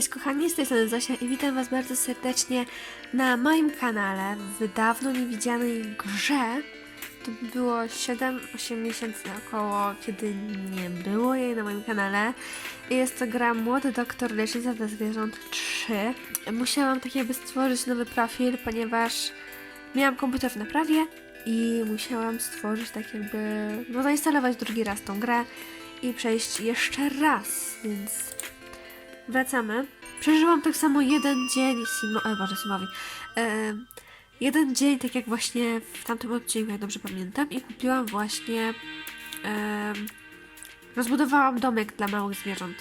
Cześć kochani, z tej strony Zosia i witam was bardzo serdecznie na moim kanale w dawno niewidzianej grze. To było 7-8 miesięcy około, kiedy nie było jej na moim kanale. Jest to gra Młody Doktor Lecznica dla Zwierząt 3. Musiałam tak jakby stworzyć nowy profil, ponieważ miałam komputer w naprawie i musiałam stworzyć tak jakby, no zainstalować drugi raz tą grę i przejść jeszcze raz, więc wracamy. Przeżyłam tak samo jeden dzień Simo, e, Boże, Simowi. E, jeden dzień, tak jak właśnie w tamtym odcinku, jak dobrze pamiętam, i kupiłam właśnie. E, rozbudowałam domek dla małych zwierząt.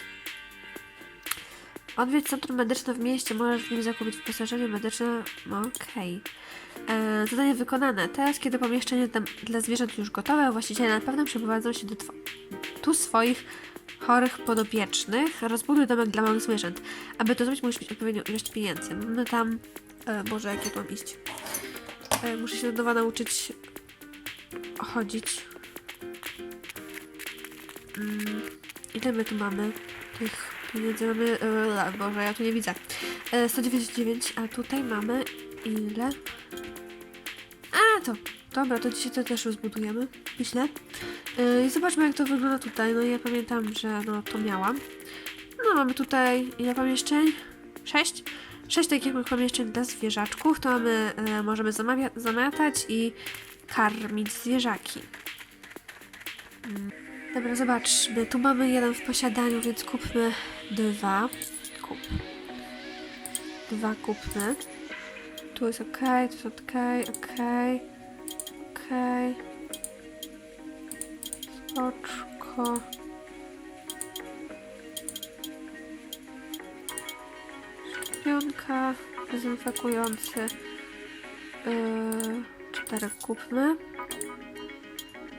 Odwiedź centrum medyczne w mieście, możesz w nim zakupić wyposażenie medyczne. No, Okej. E, Zadanie wykonane. Teraz, kiedy pomieszczenie dla, zwierząt już gotowe, właściciele na pewno przeprowadzą się do tu swoich chorych podopiecznych. Rozbuduj domek dla małych zwierząt. Aby to zrobić, musisz mieć odpowiednią ilość pieniędzy. Mamy tam... E, Boże, jak ja tu mam iść? E, muszę się od nowa nauczyć chodzić. Mm, ile my tu mamy? Tych pieniędzy mamy... E, Boże, ja tu nie widzę. E, 199, a tutaj mamy ile? A, to... Dobra, to dzisiaj to też rozbudujemy, myślę. Yy, I zobaczmy, jak to wygląda tutaj. No ja pamiętam, że no to miałam. No mamy tutaj ile pomieszczeń? Sześć? Sześć takich pomieszczeń dla zwierzaczków. To e, możemy zamiatać i karmić zwierzaki. Mm. Dobra, zobaczmy. Tu mamy jeden w posiadaniu, więc kupmy dwa. Kup. Dwa kupmy. Tu jest ok, tu jest ok, ok, ok. Oczko. Szczepionka. Dezynfekujący. Yy, cztery kupmy.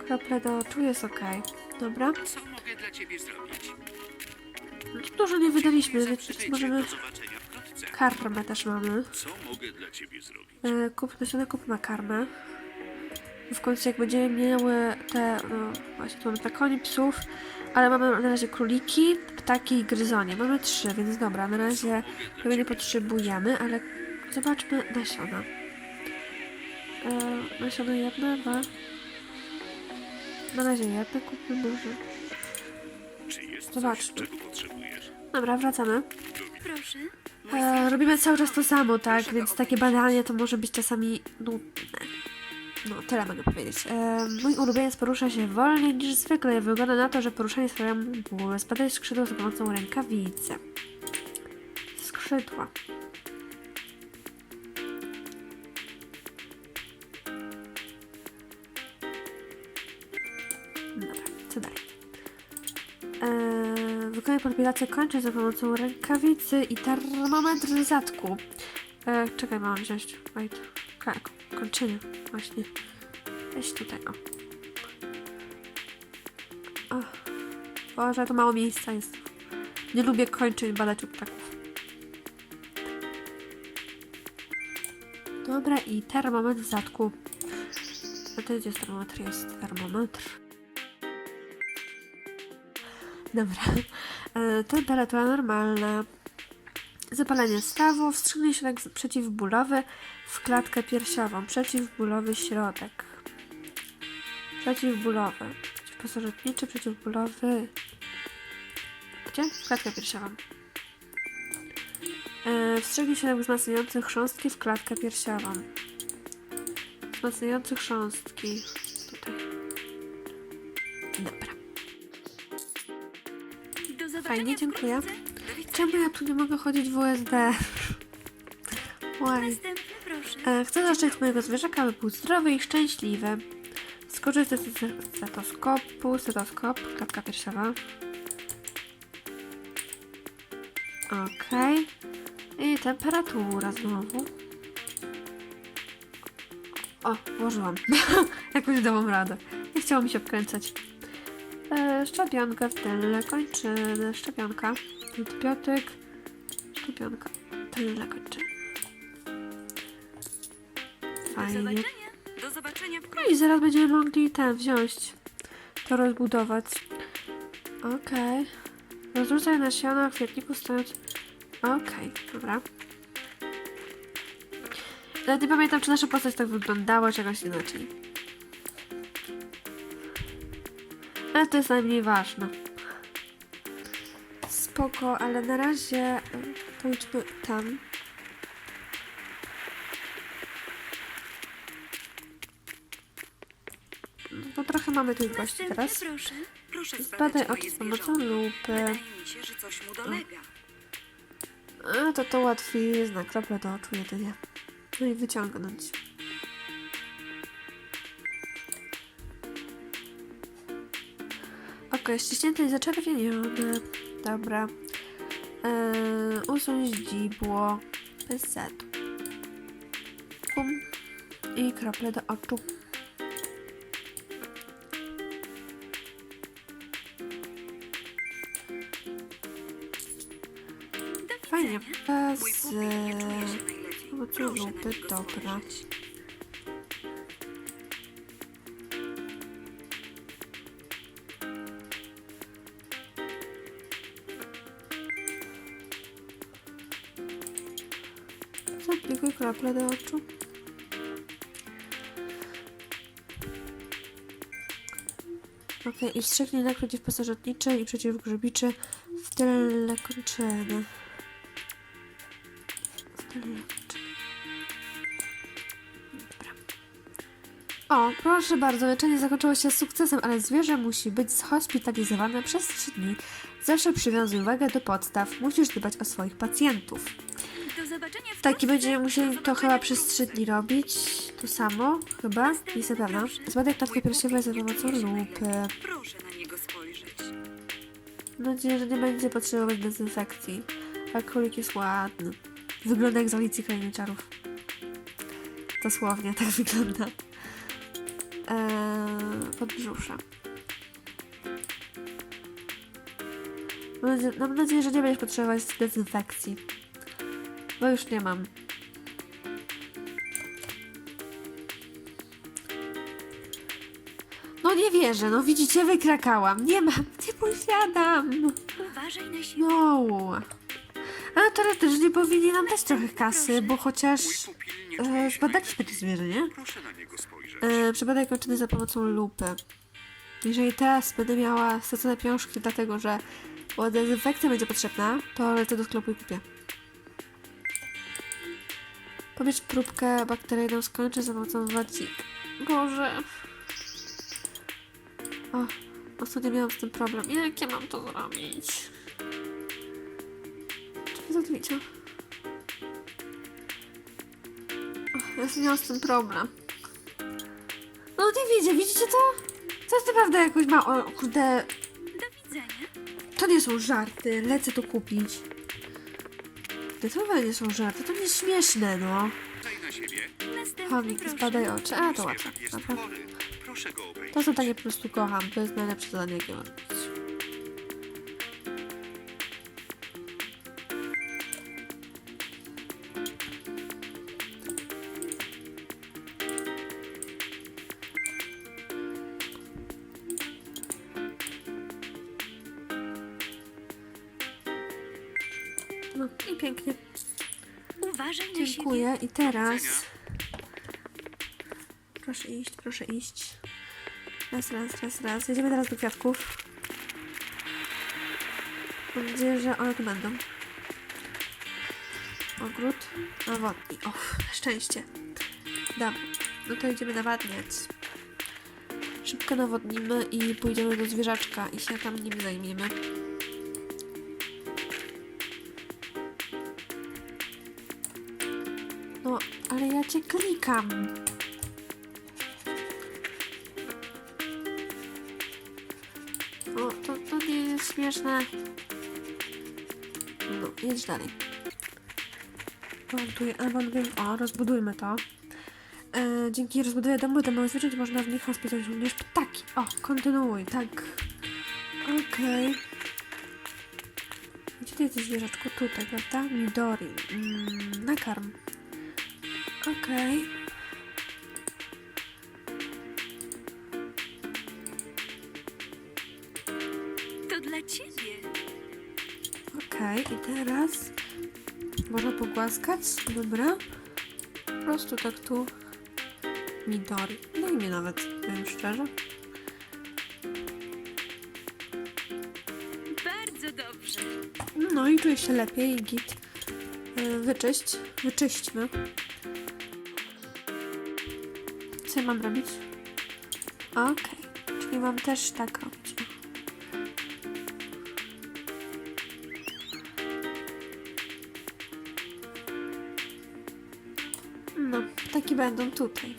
Krople do oczu jest ok. Dobra. Co mogę dla ciebie zrobić? No dużo nie wydaliśmy, więc możemy... Karmę też mamy. Co mogę dla ciebie zrobić? Yy, kup nasiona, kupmy karmę. W końcu jak będziemy miały te, no właśnie tu mamy tak koni, psów, ale mamy na razie króliki, ptaki i gryzonie. Mamy trzy, więc dobra, na razie tego nie potrzebujemy, ale zobaczmy nasiona. E, nasiona jedno, dwa. Na razie jedno kupmy może. Zobaczmy. Dobra, wracamy. Proszę. E, robimy cały czas to samo, tak? Więc takie badanie to może być czasami nudne. No, tyle mogę powiedzieć. E, mój ulubieniec porusza się wolniej niż zwykle wygląda na to, że poruszanie sprawia mu ból. Spadaj skrzydła za pomocą rękawicy. Skrzydła. Dobra, co dalej? Eee, wykonaj podpilację kończyn za pomocą rękawicy i termometr zadku. Eee, czekaj, mam wziąć. Wait. Tak, kończyny, właśnie. Weź tutaj, o. o. Boże, to mało miejsca jest. Nie lubię kończyn badać u ptaków. Dobra, i termometr zadku. A to jest termometr? Jest termometr. Dobra. E, Temperatura normalna. Zapalenie stawu, wstrzymanie środek przeciwbólowy w klatkę piersiową. Przeciwbólowy środek. Przeciwbólowy. Przeciwpasożytniczy, przeciwbólowy. Gdzie? Klatka piersiową. Wstrzymanie środek wzmacniający chrząstki w klatkę piersiową. Wzmacniający chrząstki. Tutaj. Dobra. Fajnie, dziękuję. Czemu ja tu nie mogę chodzić w? Następny proszę. E, chcę zaszczędzić mojego zwierzaka, aby był zdrowy i szczęśliwy. Skorzystaj z stet- stetoskopu, stetoskop, klatka piersiowa. Okej. I temperatura znowu. O, włożyłam. Jakoś dałam radę. Nie chciało mi się obkręcać. E, szczepionka w tylne kończyny. Szczepionka. Antybiotyk. Szczepionka. Tylne kończyny. Do Fajnie. Do zobaczenia No wkrótce. i zaraz będziemy mogli ten wziąć. To rozbudować. Okej. Rozrzucaj nasiona w kwietniku stojąc Okej, dobra. Nawet nie pamiętam, czy nasza postać tak wyglądała, czy jakoś inaczej. Ale to jest najmniej ważne. Spoko, ale na razie pójdźmy tam. No to trochę mamy tych gości teraz. proszę. Proszę Zbadaj oczy z pomocą lupy. Wydaje mi się, że coś mu dolega. A to to łatwizna, krople do oczu jedynie. No i wyciągnąć. Okej, ściśnięte i zaczerwienione. Dobra. Eee, usuń ździbło. Bez setu. Pum. I krople do oczu. Fajnie. widzenia. Z Mój pupil nie Zaaplikuj krople do oczu. Ok, i wstrzyknij lek przeciwpasożytniczy i przeciwgrzybiczy w tylne kończyny. W kończyny. Dobra. O, proszę bardzo, leczenie zakończyło się sukcesem, ale zwierzę musi być zhospitalizowane przez 3 dni. Zawsze przywiązuj uwagę do podstaw. Musisz dbać o swoich pacjentów. Do zobaczenia Taki będziemy musieli to chyba przez wkrótce. 3 dni robić. To samo, chyba. Nie jestem pewna. Zbadaj piersiową pupil za pomocą lupy. Mam nadzieję, że nie będzie potrzebować dezynfekcji. A jest ładny. Wygląda jak z Alicji Krainy Czarów. Dosłownie tak wygląda. Eee, podbrzusze. Mam nadzieję, że nie będziesz potrzebować dezynfekcji. Bo już nie mam. No nie wierzę, no widzicie, wykrakałam. Nie mam, nie posiadam. Uważaj na siebie. No. A teoretycznie powinni nam dać trochę kasy, bo chociaż e, zbadaliśmy te zwierzę, nie? najlepiej. Proszę na niego spojrzeć. E, przebadaj kończyny za pomocą lupy. Jeżeli teraz będę miała stracone pieniążki, dlatego że dezynfekcja będzie potrzebna, to lecę do sklepu i kupię. Pobierz próbkę bakteryjną skończę za pomocą wacik. Boże. O, ostatnio miałam z tym problem. Jak ja mam to zrobić? Czekaj, zatwicie. Ja sobie miałam z tym problem. No nie wiecie, widzicie to? To jest naprawdę jakoś ma... O, kurde, Do widzenia. to nie są żarty, lecę to kupić. To chyba nie są żarty, to nie jest śmieszne, no. Chomik, zbadaj oczy, a to łatwe. To zadanie po prostu kocham, to jest najlepsze zadanie, jakie mam No i pięknie. Uważaj na. Dziękuję. I teraz. Proszę iść, proszę iść. Raz, raz, raz, raz. Jedziemy teraz do kwiatków. Mam nadzieję, że one tu będą. Ogród. Nawodni. Och, szczęście. Dobra. No to idziemy nawadniać. Szybko nawodnimy i pójdziemy do zwierzaczka i się tam nim zajmiemy. Cię klikam. O, to, to nie jest śmieszne. No, jedź dalej. Montuję, o, rozbudujmy to. E, dzięki rozbudowie domu do małych zwierząt można w nich hospitalizować również ptaki. O, kontynuuj, tak. Okej. Gdzie ty jesteś zwierzaczku? Tutaj, prawda? Midori. Mm, nakarm. Okej. To dla ciebie. Okej, i teraz Można pogłaskać? Dobra. Po prostu tak tu. Midori. No i mnie nawet, powiem szczerze. Bardzo dobrze. No i czuję się lepiej, git. Yy, Wyczyść. Wyczyśćmy. Co ja mam robić? Okej. Czyli mam też tak robić. No, takie będą tutaj.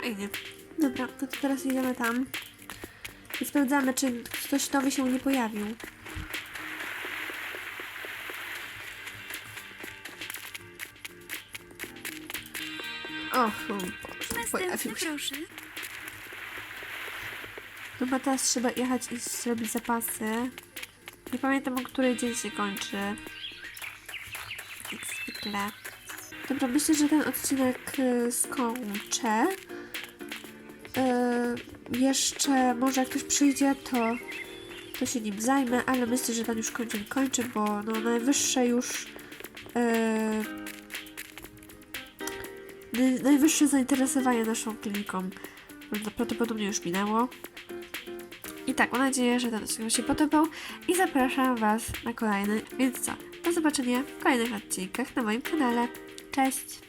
Fajnie. Dobra, no to teraz idziemy tam. I sprawdzamy, czy ktoś nowy się nie pojawił. O, Boże, Następny pojawił się. proszę. Chyba teraz trzeba jechać i zrobić zapasy. Nie pamiętam, o której dzień się kończy. Jak zwykle. Dobra, myślę, że ten odcinek y, skończę. Y, jeszcze, może jak ktoś przyjdzie, to, to się nim zajmę, ale myślę, że ten już kończy, kończy, bo no, najwyższe już y, najwyższe zainteresowanie naszą kliniką prawdopodobnie już minęło. I tak, mam nadzieję, że ten odcinek się podobał i zapraszam Was na kolejny. Więc co, do zobaczenia w kolejnych odcinkach na moim kanale. Cześć!